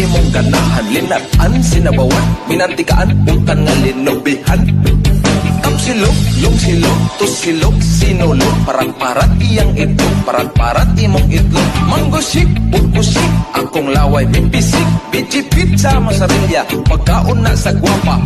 imong ganahan Linatan, sinabawan, minantikaan Utan nga linubihan Kapsilog, long silog, tusilog, sinulog. Parat-parat iyang itlog, parat-parat imong itlog. Manggusik, pugkusik, akong laway may pisik Bijipit sa masarilya, pagkaon na sa gwapa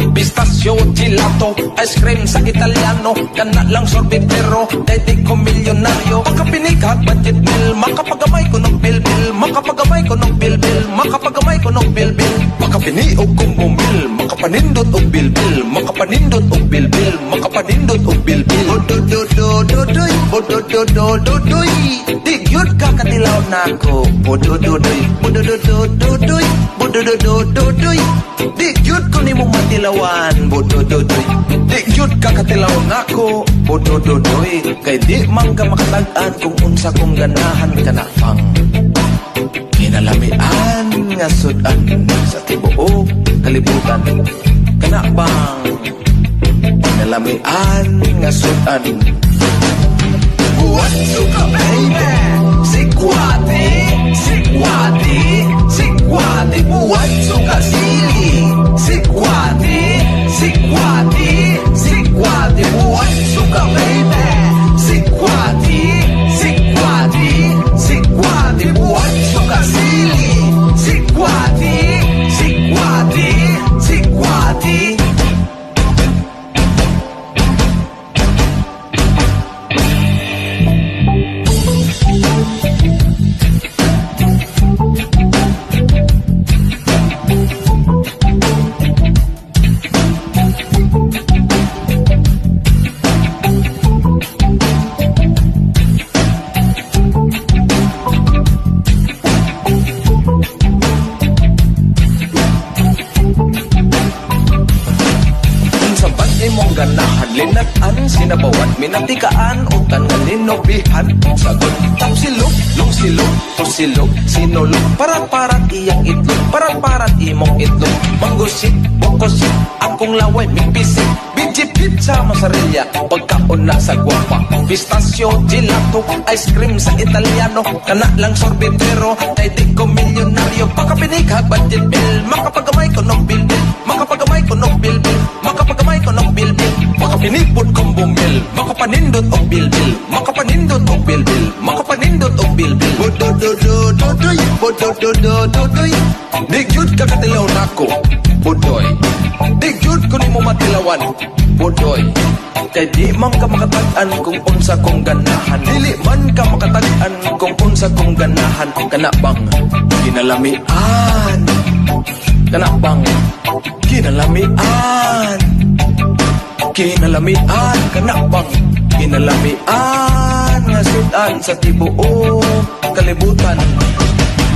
Pistasyo, gelato, ice cream sa Italiano Kana lang sorbetero, dahil ko milyonaryo Pagkapinikag, budget bill, makapagamay ko ng bill-bill Makapagamay ko ng bill-bill, makapagamay ko ng bill-bill Makapiniog kong bumbil, makapanindot og bill-bill Makapanindot og bill-bill, makapanindot og bill-bill Odododododoy, odododododoy Di gyud ka katilaw nako Odododoy, odododododoy, odododododoy Di gyud ko nimo matilawan Odododoy, di gyud ka katilaw nako Odododoy, kay di man ka makatag-an Kung unsa kong ganahan ka na pang Kinalamian nga sudan sa tibuok kalibutan. Kana bang? Kinalamian nga sudan minatikaan Utan nga linobihan Sagot, tapsilog, long silog Tusilog, sinulog Parat-parat iyang itlog. Parat-parat imong itlog. Manggusik, bukosik Akong laway, may pisik Bijipit sa masarilya Pagkaon na sa gwapa Pistasyo, gelato Ice cream sa Italiano. Kana lang sorbetero Ay di ko milyonaryo. Pagkapinikag, budget bill Makapagamay ko ng bill Makapagamay Makapinipod kong bumbil Makapanindot og bill Makapanindot og bill Makapanindot og bill Bodododododoy Bodododododoy. Di gyud ka katilaw nako Budoy. Di gyud ko nimo matilawan Budoy. Kay di man ka makatag-an kung unsa kong ganahan. Dili man ka makatag-an kung unsa kong ganahan. Kana bang kinalamian Kana bang kinalamian Kinalamian kanakbang Kinalamian nga sudan sa tibuok kalibutan.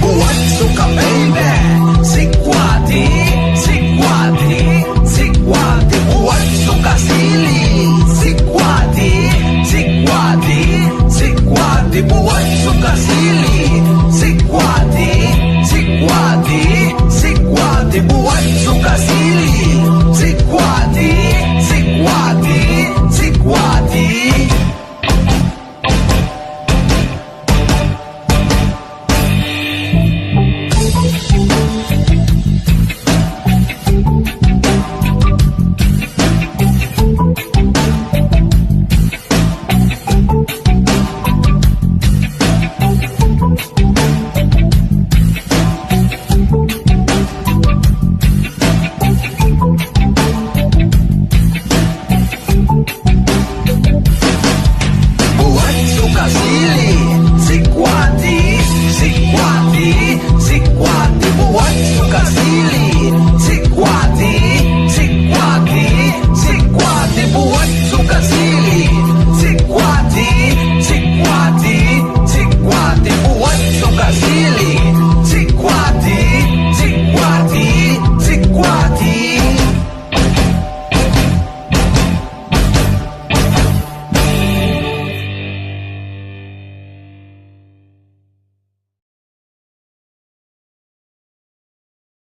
Buwat suka baby. Sikwati.